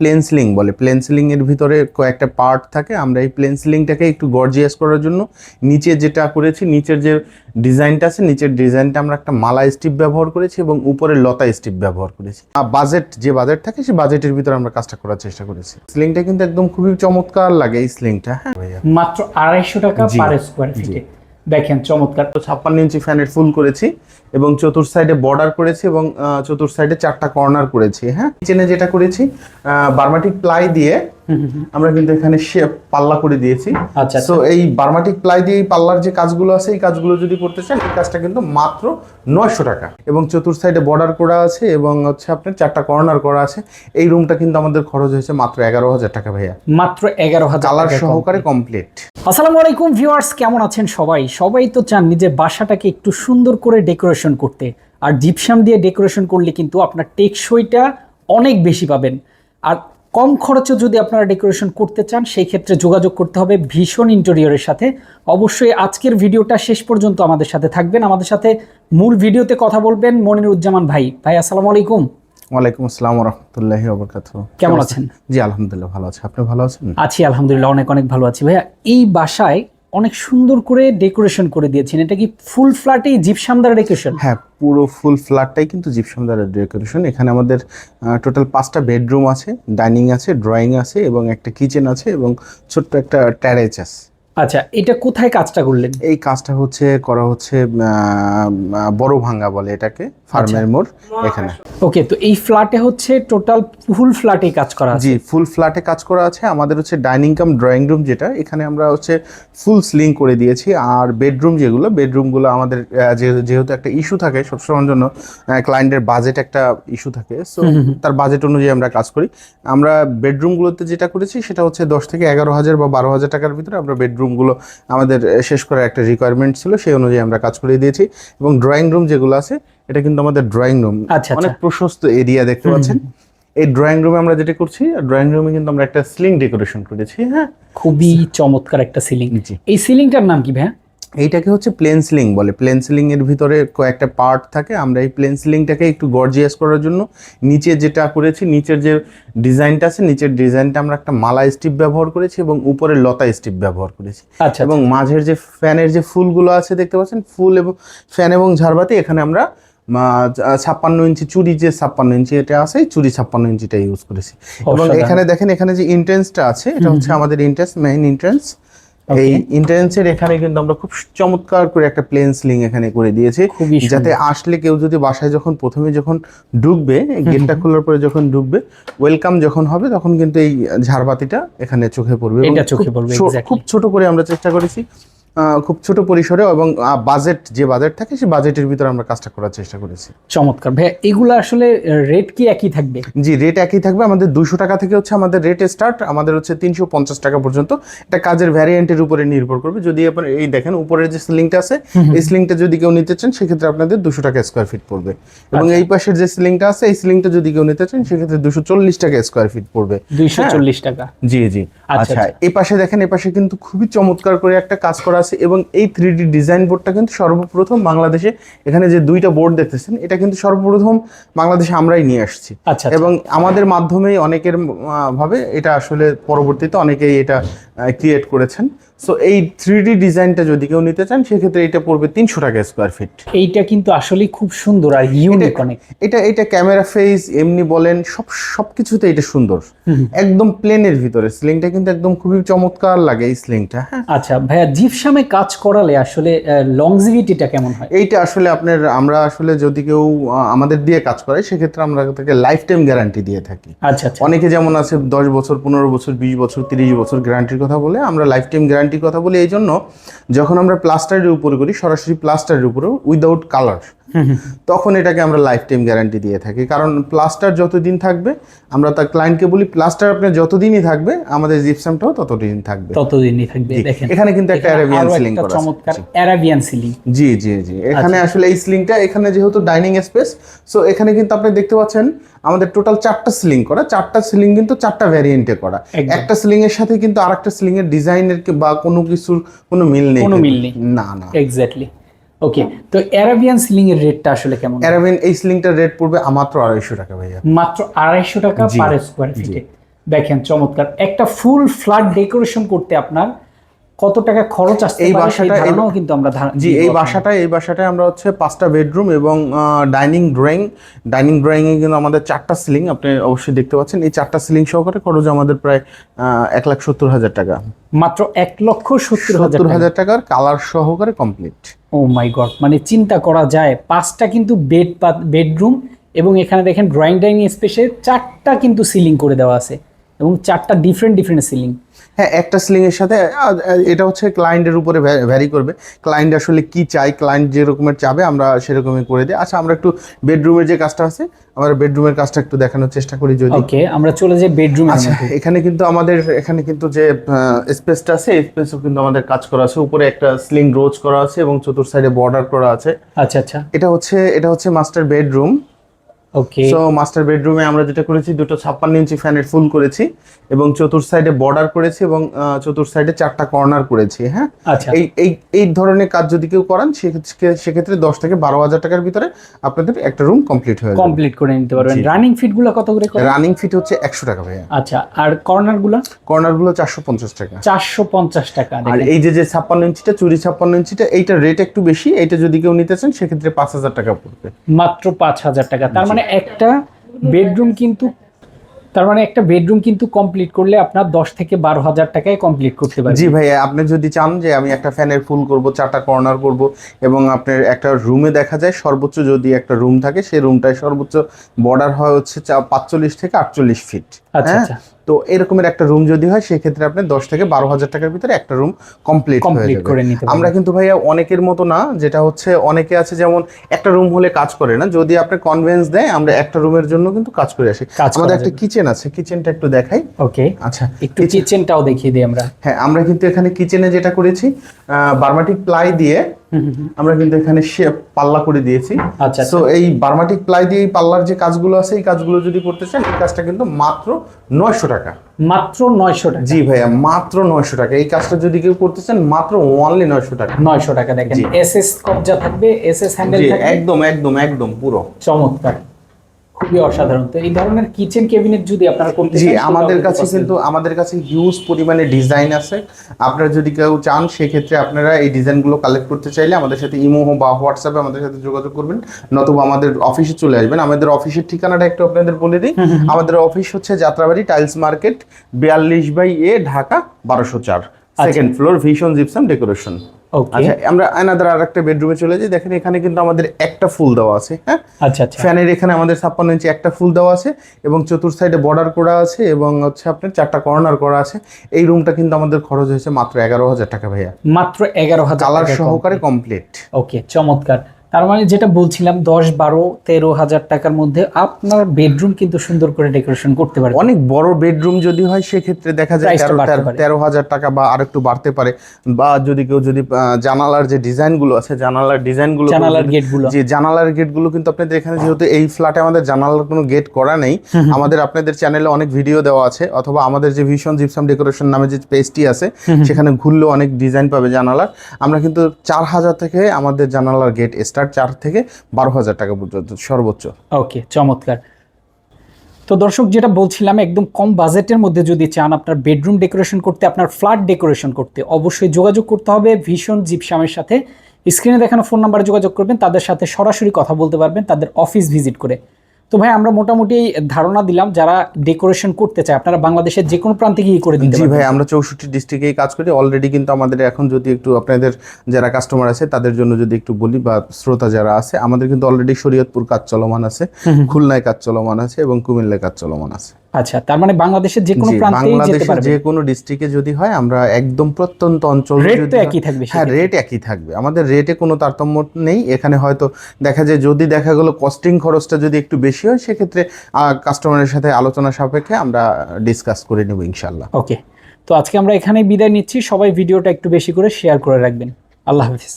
Plane ceiling বলে। Plain ceiling এর ভিতরে কয়েকটা পার্ট থাকে। আমরা এই প্লেন সিলিংটাকে একটু গর্জিয়াস করার জন্য নিচে যেটা করেছি নিচের যে ডিজাইনটা আছে নিচের ডিজাইনটা আমরা একটা মালা স্টিপ ব্যবহার করেছি এবং উপরে লতা স্টিপ ব্যবহার করেছি। আর বাজেট যে বাজেট থাকে সেই বাজেটের ভিতরে আমরা কাজটা করার চেষ্টা করেছি। সিলিংটা কিন্তু একদম খুবই চমৎকার লাগে এই সিলিংটা হ্যাঁ? মাত্র আড়াইশো টাকা পার স্কোয়ার ফিটে দেখেন, চমৎকার। তো ছাপ্পান্ন ইঞ্চি ফ্যানের ফুল করেছি এবং চতুর সাইডে বর্ডার করেছি এবং চতুর সাইডে চারটা কর্নার করেছি হ্যাঁ? কিচেনে যেটা করেছি বার্মাটিক প্লাই দিয়ে আমরা কিন্তু এখানে শেপ পাল্লা করে দিয়েছি। আচ্ছা তো এই বার্মাটিক প্লাই দিয়ে পাল্লার যে কাজগুলো আছে এই কাজগুলো যদি করতে চান এই কাজটা কিন্তু মাত্র নয়শো টাকা। এবং চতুর সাইডে বর্ডার করা আছে এবং হচ্ছে আপনার চারটা কর্নার করা আছে। এই রুমটা কিন্তু আমাদের খরচ হয়েছে মাত্র এগারো হাজার টাকা ভাইয়া। মাত্র এগারো হাজার কালার সহকারে কমপ্লিট আসসালামু আলাইকুম ভিউয়ার্স কেমন আছেন সবাই? সবাই তো চান নিজের বাসাটাকে একটু সুন্দর করে ডেকোরেশন করতে। আর জিপসাম দিয়ে ডেকোরেশন করলে কিন্তু আপনার টেকসইটা অনেক বেশি পাবেন। আর কম খরচে যদি আপনারা ডেকোরেশন করতে চান সেই ক্ষেত্রে যোগাযোগ করতে হবে ভীষণ ইন্টেরিয়রের সাথে। অবশ্যই আজকের ভিডিওটা শেষ পর্যন্ত আমাদের সাথে থাকবেন। আমাদের সাথে মূল ভিডিওতে কথা বলবেন মনিরুজ্জামান ভাই। ভাই আসসালামু আলাইকুম। ওয়ালাইকুম আসসালাম রহমতুল্লাহি ওবরকাত কেমন আছেন? জি আলহামদুলিল্লাহ ভালো আছে। আপনি ভালো আছেন? আছি আলহামদুলিল্লাহ অনেক অনেক ভালো আছি। ভাইয়া এই বাসায় অনেক সুন্দর করে ডেকোরেশন করে দিয়েছেন। এটা কি ফুল ফ্ল্যাটেই জিপসাম দ্বারা ডেকোরেশন? হ্যাঁ পুরো ফুল ফ্ল্যাটটাই কিন্তু জিপসাম দ্বারা ডেকোরেশন। এখানে আমাদের টোটাল পাঁচটা বেডরুম আছে ডাইনিং আছে ড্রয়িং আছে এবং একটা কিচেন আছে এবং ছোট্ট একটা ট্যারেচ আছে। আচ্ছা এটা কোথায় কাজটা করলেন? এই কাজটা হচ্ছে করা হচ্ছে বড় ভাঙ্গা বলে এটাকে। ফার্মের মোড় এখানে। ওকে তো এই ফ্ল্যাটে হচ্ছে টোটাল ফুল ফ্ল্যাটে কাজ করা আছে? জি ফুল ফ্ল্যাটে কাজ করা আছে। আমাদের হচ্ছে ডাইনিং কাম ড্রয়িং রুম যেটা এখানে আমরা হচ্ছে ফুল স্লিং করে দিয়েছি। আর বেডরুম যেগুলো বেডরুমগুলো আমাদের যেহেতু একটা ইস্যু থাকে সবসময়ের জন্য ক্লায়েন্টের বাজেট একটা ইস্যু থাকে। সো তার বাজেট অনুযায়ী আমরা কাজ করি। আমরা বেডরুমগুলোতে যেটা করেছি সেটা হচ্ছে দশ থেকে এগারো হাজার বা বারো হাজার টাকার ভিতরে আমরা বেডরুমগুলো আমাদের শেষ করার একটা রিকোয়ারমেন্ট ছিল সেই অনুযায়ী আমরা কাজ করে দিয়েছি। এবং ড্রয়িং রুম যেগুলো আছে এটা কিন্তু আমাদের ড্রয়িং রুম আচ্ছা, অনেক প্রশস্ত এরিয়া দেখতে পাচ্ছেন। এই ড্রয়িং রুমে আমরা যেটা করছি ড্রয়িং রুমে কিন্তু আমরা একটা সিলিং ডেকোরেশন করেছি হ্যাঁ? খুবই চমৎকার একটা সিলিং। এই সিলিংটার নাম কি ভাইয়া? এইটাকে হচ্ছে প্লেন সিলিং বলে। প্লেন সিলিং এর ভিতরে কয়েকটা পার্ট থাকে। আমরা এই প্লেন সিলিংটাকে একটু গর্জিয়াস করার জন্য নিচে যেটা করেছি নিচের যে ডিজাইনটা আছে নিচের ডিজাইনটা আমরা একটা মালা স্টিপ ব্যবহার করেছি এবং উপরে লতা স্টিপ ব্যবহার করেছি। আচ্ছা এবং মাঝের যে ফ্যানের যে ফুলগুলো আছে দেখতে পাচ্ছেন? ফুল এবং ফ্যান এবং ঝাড়বাতি এখানে আমরা ছাপ্পান্ন ইঞ্চি চুরি যে ছাপ্পান্ন ইঞ্চি এটা আছে চুরি ছাপ্পান্ন ইঞ্চিটা ইউজ করেছি। এবং এখানে দেখেন এখানে যে ইন্ট্রেন্সটা আছে এটা হচ্ছে আমাদের ইন্ট্রেন্স মেইন ইন্ট্রেন্স এই ইন্ট্রেন্সের এখানে কিন্তু আমরা খুব চমৎকার করে একটা প্লেন স্লিং এখানে করে দিয়েছি যাতে আসলে কেউ যদি বাসায় যখন প্রথমে যখন ঢুকবে গেটটা খোলার পরে যখন ঢুকবে ওয়েলকাম যখন হবে তখন কিন্তু এই ঝাড়বাতিটা এখানে চোখে পড়বে। এটা চোখে খুব পড়বে, খুব ছোট করে আমরা চেষ্টা করেছি খুব ছোট পরিসরে এবং বাজেট যে বাজেট থাকে সেই বাজেটের ভিতরে আমরা কাজটা করার চেষ্টা করেছি। চমৎকার। ভাইয়া এগুলো আসলে রেট কি একই থাকবে? জি রেট একই থাকবে। আমাদের দুশো টাকা থেকে হচ্ছে আমাদের রেট স্টার্ট আমাদের হচ্ছে তিনশো পঞ্চাশ টাকা পর্যন্ত। এটা কাজের ভ্যারিয়েন্টের উপরে নির্ভর করবে। যদি আপনার এই দেখেন উপরের যে সিলিংটা আছে এই সিলিংটা যদি কেউ নিতে চান সেক্ষেত্রে আপনাদের দুশো টাকা স্কোয়ার ফিট পড়বে। এবং আচ্ছা। এই পাশের যে সিলিংটা আছে এই সিলিংটা যদি কেউ নিতে চান সেক্ষেত্রে দুশো চল্লিশ টাকা স্কোয়ার ফিট পড়বে। দুইশো চল্লিশ টাকা। জি জি। আচ্ছা, আচ্ছা। এই পাশে দেখেন এই পাশে কিন্তু খুবই চমৎকার করে একটা কাজ করা আছে এবং এই থ্রি ডি ডিজাইন বোর্ডটা কিন্তু সর্বপ্রথম বাংলাদেশে এখানে যে দুইটা বোর্ড দেখতেছেন এটা কিন্তু সর্বপ্রথম বাংলাদেশে আমরাই নিয়ে আসছি। আচ্ছা এবং আমাদের মাধ্যমেই অনেকের ভাবে এটা আসলে পরবর্তীতে অনেকেই এটা ক্রিয়েট করেছেন। সো এই থ্রি ডিজাইনটা যদি কেউ নিতে চান সেক্ষেত্রে এটা পড়বে তিনশো টাকা স্কোয়ার ফিট এইটা কিন্তু আসলে খুব সুন্দর আর ইউনিক অনেক। এটা এটা ক্যামেরা ফেস এমনি বলেন সব সবকিছুতে এটা সুন্দর। একদম প্লেনের ভিতরে। স্লিংটা কিন্তু একদম খুবই চমৎকার লাগে এই স্লিংটা হ্যাঁ। আচ্ছা ভাইয়া জিপসামে কাজ করালে আসলে লংজিভিটিটা কেমন হয়? এইটা আসলে আপনার আমরা আসলে যদি কেউ আমাদের দিয়ে কাজ করে সেক্ষেত্রে আমরা তাকে লাইফ টাইম গ্যারান্টি দিয়ে থাকি। আচ্ছা আচ্ছা। অনেকে যেমন আছে দশ বছর পনেরো বছর বিশ বছর তিরিশ বছর গ্যারান্টির কথা বলে আমরা লাইফ টাইম কথা বলি এই জন্য যখন আমরা প্লাস্টারের উপরে করি সরাসরি প্লাস্টারের উপরে উইদাউট কালার তখন এটাকে আমরা লাইফ টাইম গ্যারান্টি দিয়ে থাকি। কারণ প্লাস্টার যতদিন থাকবে আমরা তার ক্লায়েন্টকে বলি প্লাস্টার আপনার যতদিনই থাকবে আমাদের জিপসামটাও ততদিন থাকবে। ততদিনই থাকবে দেখেন। এখানে কিন্তু একটা অ্যারাবিয়ান সিলিং করা। চমৎকার অ্যারাবিয়ান সিলিং জি জি জি। এখানে আসলে এই সিলিংটা এখানে যেহেতু ডাইনিং স্পেস সো এখানে কিন্তু আপনি দেখতে পাচ্ছেন আমাদের টোটাল চারটা সিলিং করা। চারটা সিলিং কিন্তু চারটা ভ্যারিয়েন্টে করা। একটা সিলিং এর সাথে কিন্তু আরেকটা সিলিং এর ডিজাইনের বা কোনো কিছুর কোনো মিল নেই কোনো মিল নেই। না না। এক্স্যাক্টলি ওকে তো অ্যারাবিয়ান সিলিং এর রেটটা আসলে কেমন? অ্যারাবিয়ান এই সিলিংটার রেট পড়বে মাত্র আড়াইশো টাকা ভাইয়া। মাত্র আড়াইশো টাকা পার স্কোয়ার ফিটে দেখেন চমৎকার। একটা ফুল ফ্ল্যাট ডেকোরেশন করতে আপনার কত টাকা খরচ আসছে এই বাসাটা- ধারণাও কিন্তু আমরা জি এই বাসাটা এই বাসাটায় আমরা হচ্ছে পাঁচটা বেডরুম এবং ডাইনিং ড্রয়িং। ডাইনিং ড্রয়িং এ কিন্তু আমাদের চারটা সিলিং আপনি অবশ্যই দেখতে পাচ্ছেন। এই চারটা সিলিং সহকারে খরচ আমাদের প্রায় এক লাখ সত্তর হাজার টাকা। মাত্র এক লক্ষ সত্তর হাজার হাজার টাকার কালার সহকারে কমপ্লিট। ও মাই গড মানে চিন্তা করা যায় পাঁচটা কিন্তু বেড বেডরুম এবং এখানে দেখেন ড্রয়িং ডাইনিং স্পেসে চারটা কিন্তু সিলিং করে দেওয়া আছে। এবং চারটা ডিফারেন্ট ডিফারেন্ট সিলিং হ্যাঁ একটা সিলিং এর সাথে এটা হচ্ছে ক্লায়েন্টের উপরে ভ্যারি করবে। ক্লায়েন্ট আসলে কি চাই ক্লায়েন্ট যে রকমের চাবে আমরা সেরকমই করে দিই। আচ্ছা আমরা একটু বেডরুমের যে কাজটা আছে আমরা বেডরুমের কাজটা একটু দেখানোর চেষ্টা করি যদি। ওকে আমরা চলে যাই বেডরুম আচ্ছা এখানে কিন্তু আমাদের এখানে কিন্তু যে স্পেসটা আছে স্পেসও কিন্তু আমাদের কাজ করা আছে। উপরে একটা স্লিং রোজ করা আছে এবং চতুর সাইডে বর্ডার করা আছে। আচ্ছা আচ্ছা। এটা হচ্ছে এটা হচ্ছে master bedroom okay so master বেডরুমে আমরা যেটা করেছি দুটো ছাপ্পান্ন ইঞ্চি ফ্যানের ফুল করেছি এবং চতুর সাইডে বর্ডার করেছি এবং আহ, চতুর সাইডে চারটা কর্নার করেছি হ্যাঁ? আচ্ছা। এই এই এই ধরনের কাজ যদি কেউ করান সেক্ষেত্রে দশ থেকে বারো হাজার টাকার ভিতরে আপনাদের একটা রুম কমপ্লিট হয়ে কমপ্লিট করে নিতে পারবেন। রানিং ফিটগুলো কত করে করে রানিং ফিট হচ্ছে একশো টাকা ভাইয়া। আচ্ছা আর কর্নারগুলো কর্নারগুলো চারশো পঞ্চাশ টাকা। চারশো পঞ্চাশ টাকা আর এই যে যে ছাপ্পান্ন ইঞ্চিটা চুরি ছাপ্পান্ন ইঞ্চিটা এইটা রেট একটু বেশি এইটা যদি কেউ নিতে চান সেক্ষেত্রে পাঁচ হাজার টাকা পড়বে। মাত্র পাঁচ হাজার টাকা। তার মানে একটা বেডরুম কিন্তু তার মানে একটা বেডরুম কিন্তু কমপ্লিট করলে আপনার দশ থেকে বারো হাজার টাকায় কমপ্লিট করতে পারবেন। জি ভাইয়া আপনি যদি চান যে আমি একটা ফ্যানের ফুল করব চারটা কর্নার করব এবং আপনার একটা রুমে দেখা যায় সর্বোচ্চ যদি একটা রুম থাকে সেই রুমটায় সর্বোচ্চ বর্ডার হয় হচ্ছে পাঁচচল্লিশ থেকে আটচল্লিশ ফিট আচ্ছা হ্যাঁ? আচ্ছা। তো এরকমের একটা রুম যদি হয় সেক্ষেত্রে আপনি দশ থেকে বারো হাজার টাকার ভিতরে একটা রুম কমপ্লিট কমপ্লিট করে নিতে আমরা কিন্তু ভাইয়া অনেকের মতো না যেটা হচ্ছে অনেকে আছে যেমন একটা রুম হলে কাজ করে না যদি আপনি কনভেন্স দেয় আমরা একটা রুমের জন্য কিন্তু কাজ করে আসি। আমাদের একটা কিচেন আছে কিচেনটা একটু দেখাই। ওকে আচ্ছা একটু কিচেনটাও দেখিয়ে দিই আমরা। হ্যাঁ আমরা কিন্তু এখানে কিচেনে যেটা করেছি বার্মাটিক প্লাই দিয়ে আমরা কিন্তু এখানে শেপ পাল্লা করে দিয়েছি। আচ্ছা তো এই বার্মাটিক প্লাই দিয়ে পাল্লার যে কাজগুলো আছে এই কাজগুলো যদি করতে চান এই কাজটা কিন্তু মাত্র নয়শো টাকা। মাত্র নয়শো টাকা। জি ভাইয়া মাত্র নয়শো টাকা। এই কাজটা যদি কেউ করতে চান মাত্র ওনলি নয়শো টাকা। নয়শো টাকা দেখেন। এস এস কবজা থাকবে এস এস হ্যান্ডেল থাকবে। একদম একদম একদম পুরো। চমৎকার। খুবই অসাধারণ। তো এই ধরনের কিচেন ক্যাবিনেট যদি আপনারা করতে জি আমাদের কাছে কিন্তু আমাদের কাছে হিউজ পরিমাণে ডিজাইন আছে। আপনারা যদি কেউ চান সেক্ষেত্রে আপনারা এই ডিজাইনগুলো কালেক্ট করতে চাইলে আমাদের সাথে ইমো বা হোয়াটসঅ্যাপে আমাদের সাথে যোগাযোগ করবেন নতুবা আমাদের অফিসে চলে আসবেন। আমাদের অফিসের ঠিকানাটা একটু আপনাদের বলে দিই। আমাদের অফিস হচ্ছে যাত্রাবাড়ি টাইলস মার্কেট বিয়াল্লিশ বাই এ ঢাকা বারোশো চার। Second floor Vision gypsum decoration আচ্ছা আমরা আনাদার আর একটা বেডরুমে চলে যাই। দেখেন এখানে কিন্তু আমাদের একটা ফুল দেওয়া আছে হ্যাঁ? আচ্ছা আচ্ছা। ফ্যানের এখানে আমাদের ছাপ্পান্ন ইঞ্চি একটা ফুল দেওয়া আছে এবং চতুর সাইডে বর্ডার করা আছে এবং হচ্ছে আপনার চারটা কর্নার করা আছে। এই রুমটা কিন্তু আমাদের খরচ হয়েছে মাত্র এগারো হাজার টাকা ভাইয়া। মাত্র এগারো হাজার কালার সহকারে কমপ্লিট ওকে চমৎকার। তার মানে যেটা বলছিলাম দশ বারো তেরো হাজার টাকার মধ্যে আপনার বেডরুম কিন্তু সুন্দর করে ডেকোরেশন করতে পারবেন অনেক বড় বেডরুম যদি হয় সেক্ষেত্রে দেখা যায় তেরো পারে। হাজার টাকা বা আর একটু বাড়তে পারে। বা যদি কেউ যদি জানালার যে ডিজাইনগুলো আছে জানালার ডিজাইনগুলো জানালার গেটগুলো যে জানালার গেটগুলো কিন্তু আপনাদের এখানে যেহেতু এই ফ্ল্যাটে আমাদের জানালার কোনো গেট করা নেই আমাদের আপনাদের চ্যানেলে অনেক ভিডিও দেওয়া আছে অথবা আমাদের যে ভীষণ জিপসাম ডেকোরেশন নামে যে পেজটি আছে সেখানে ঘুরলেও অনেক ডিজাইন পাবে জানালার। আমরা কিন্তু চার হাজার থেকে আমাদের জানালার গেট স্টার্ট চার থেকে বারো হাজার টাকা পর্যন্ত, সর্বোচ্চ। ওকে, চমৎকার। তো দর্শক, যেটা বলছিলাম, একদম কম বাজেটের মধ্যে যদি চান আপনার বেডরুম ডেকোরেশন করতে, আপনার ফ্ল্যাট ডেকোরেশন করতে, অবশ্যই যোগাযোগ করতে হবে ভীষণ জিপসামের সাথে। স্ক্রিনে দেখানো ফোন নাম্বারে যোগাযোগ করবেন, তাদের সাথে সরাসরি কথা বলতে পারবেন, তাদের অফিস ভিজিট করে। তো ভাই আমরা মোটামুটি ধারণা দিলাম যারা ডেকোরেশন করতে চায় আপনারা বাংলাদেশের যে কোনো প্রান্তে গিয়ে করে দিতে জি ভাই আমরা চৌষট্টি ডিস্ট্রিক্টেই কাজ করি। অলরেডি কিন্তু আমাদের এখন যদি একটু আপনাদের যারা কাস্টমার আছে তাদের জন্য যদি একটু বলি বা শ্রোতা যারা আছে আমাদের কিন্তু অলরেডি শরীয়তপুর কাজ চলমান আছে খুলনায় কাজ চলমান আছে এবং কুমিল্লায় কাজ চলমান আছে। আচ্ছা তার মানে বাংলাদেশের যে কোনো জি, প্রান্তেই যেতে পারবে। যে কোনো ডিস্ট্রিক্টে যদি হয় আমরা একদম প্রত্যন্ত অঞ্চল রেট তো একই থাকবে হ্যাঁ রেট একই থাকবে। আমাদের রেটে কোনো তারতম্য নেই। এখানে হয়তো দেখা যায় যদি দেখা গেলো কস্টিং খরচটা যদি একটু বেশি হয় সেক্ষেত্রে কাস্টমারের সাথে আলোচনা সাপেক্ষে আমরা ডিসকাস করে নেব ইনশাল্লাহ ওকে তো আজকে আমরা এখানে বিদায় নিচ্ছি। সবাই ভিডিওটা একটু বেশি করে শেয়ার করে রাখবেন। আল্লাহ হাফিজ।